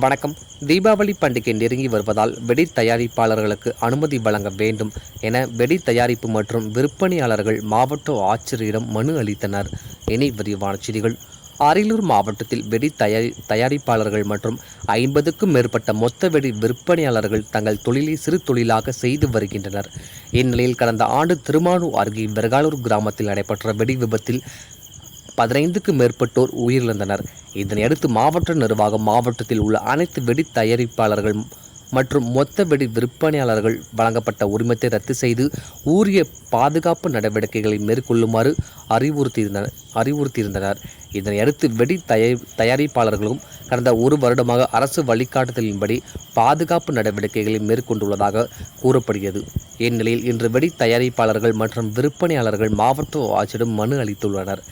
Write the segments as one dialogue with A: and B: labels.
A: வணக்கம். தீபாவளி பண்டிகை நெருங்கி வருவதால் வெடி தயாரிப்பாளர்களுக்கு அனுமதி வழங்க வேண்டும் என வெடி தயாரிப்பு மற்றும் விற்பனையாளர்கள் மாவட்ட ஆட்சியரிடம் மனு அளித்தனர். இனி விரிவான செய்திகள். அரியலூர் மாவட்டத்தில் வெடி தயாரி தயாரிப்பாளர்கள் மற்றும் ஐம்பதுக்கும் மேற்பட்ட மொத்த வெடி விற்பனையாளர்கள் தங்கள் தொழிலை சிறு தொழிலாக செய்து வருகின்றனர். இந்நிலையில் கடந்த ஆண்டு திருமானூர் அருகே வெர்காலூர் கிராமத்தில் நடைபெற்ற வெடி விபத்தில் பதினைந்துக்கும் மேற்பட்டோர் உயிரிழந்தனர். இதனையடுத்து மாவட்ட நிர்வாகம் மாவட்டத்தில் உள்ள அனைத்து வெடி தயாரிப்பாளர்கள் மற்றும் மொத்த வெடி விற்பனையாளர்கள் வழங்கப்பட்ட உரிமத்தை ரத்து செய்து உரிய பாதுகாப்பு நடவடிக்கைகளை மேற்கொள்ளுமாறு அறிவுறுத்தியிருந்தனர். அறிவுறுத்தியிருந்தனர் இதனையடுத்து வெடி தயாரி தயாரிப்பாளர்களும் கடந்த ஒரு வருடமாக அரசு வழிகாட்டுதலின்படி பாதுகாப்பு நடவடிக்கைகளை மேற்கொண்டுள்ளதாக கூறப்படுகிறது. இந்நிலையில் இன்று வெடி தயாரிப்பாளர்கள் மற்றும் விற்பனையாளர்கள் மாவட்ட ஆட்சியிடம் மனு அளித்துள்ளனர்.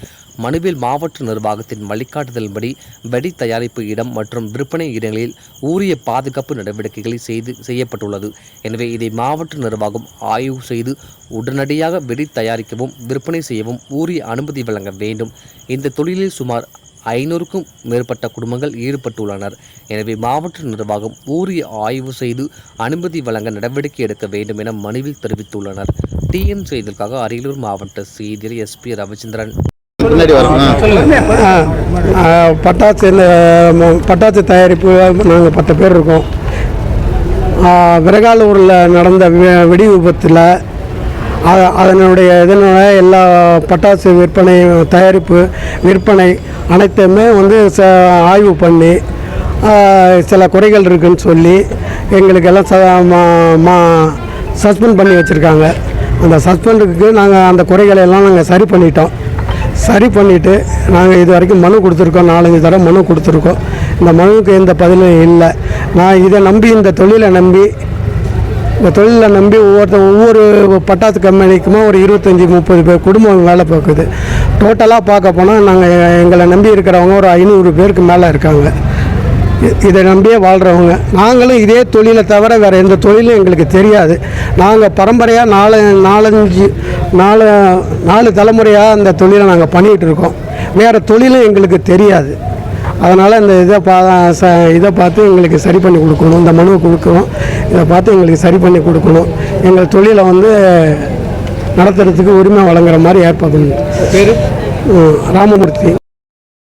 A: மனுவில் மாவட்ட நிர்வாகத்தின் வழிகாட்டுதலின்படி வெடி தயாரிப்பு இடம் மற்றும் விற்பனை இடங்களில் உரிய பாதுகாப்பு நடவடிக்கைகளை செய்து செய்யப்பட்டுள்ளது. எனவே இதை மாவட்ட நிர்வாகம் ஆய்வு செய்து உடனடியாக வெடி தயாரிக்கவும் விற்பனை செய்யவும் உரிய அனுமதி வழங்க வேண்டும். இந்த தொழிலில் சுமார் ஐநூறுக்கும் மேற்பட்ட குடும்பங்கள் ஈடுபட்டுள்ளனர். எனவே மாவட்ட நிர்வாகம் உரிய ஆய்வு செய்து அனுமதி வழங்க நடவடிக்கை எடுக்க வேண்டும் என மனுவில் தெரிவித்துள்ளனர். டிஎன் செய்திகளுக்காக அரியலூர் மாவட்ட செய்தியர் எஸ்பி ரவிச்சந்திரன்.
B: பட்டாசு பட்டாசு தயாரிப்பு நாங்கள் பத்து பேர் இருக்கோம். விறகாலூரில் நடந்த வெடி விபத்தில் அதனுடைய இதனால எல்லா பட்டாசு விற்பனை தயாரிப்பு விற்பனை அனைத்துமே வந்து ச ஆய்வு பண்ணி சில குறைகள் இருக்குதுன்னு சொல்லி எங்களுக்கெல்லாம் ச மா- மா சஸ்பெண்ட் பண்ணி வச்சுருக்காங்க. அந்த சஸ்பெண்டுக்கு நாங்கள் அந்த குறைகளை எல்லாம் நாங்கள் சரி பண்ணிட்டோம். சரி பண்ணிவிட்டு நாங்கள் இது வரைக்கும் மனு கொடுத்துருக்கோம். நாலஞ்சு தடவை மனு கொடுத்துருக்கோம். இந்த மனுவுக்கு எந்த பதிலும் இல்லை. நான் இதை நம்பி இந்த தொழிலை நம்பி இந்த தொழிலை நம்பி ஒவ்வொருத்த ஒவ்வொரு பட்டாசு கம்பெனிக்குமே ஒரு இருபத்தஞ்சி முப்பது பேர் குடும்பம் வேலை பார்க்குது. டோட்டலாக பார்க்க போனால் நாங்கள் எங்களை நம்பி இருக்கிறவங்க ஒரு ஐநூறு பேருக்கு மேலே இருக்காங்க. இதை நம்பியே வாழ்கிறவங்க நாங்களும் இதே தொழிலை தவிர வேறு எந்த தொழிலும் எங்களுக்கு தெரியாது. நாங்கள் பரம்பரையாக நாலு நாலஞ்சு நாலு நாலு தலைமுறையாக அந்த தொழிலை நாங்கள் பண்ணிகிட்டு இருக்கோம். வேறு தொழிலும் எங்களுக்கு தெரியாது. அதனால் இந்த இதை பா ச இதை பார்த்து எங்களுக்கு சரி பண்ணி கொடுக்கணும். இந்த மனுவை கொடுக்கணும். இதை பார்த்து எங்களுக்கு சரி பண்ணி கொடுக்கணும். எங்கள் தொழிலை வந்து நடத்துறதுக்கு உரிமை வழங்குற மாதிரி ஏற்பாடு ராமமூர்த்தி.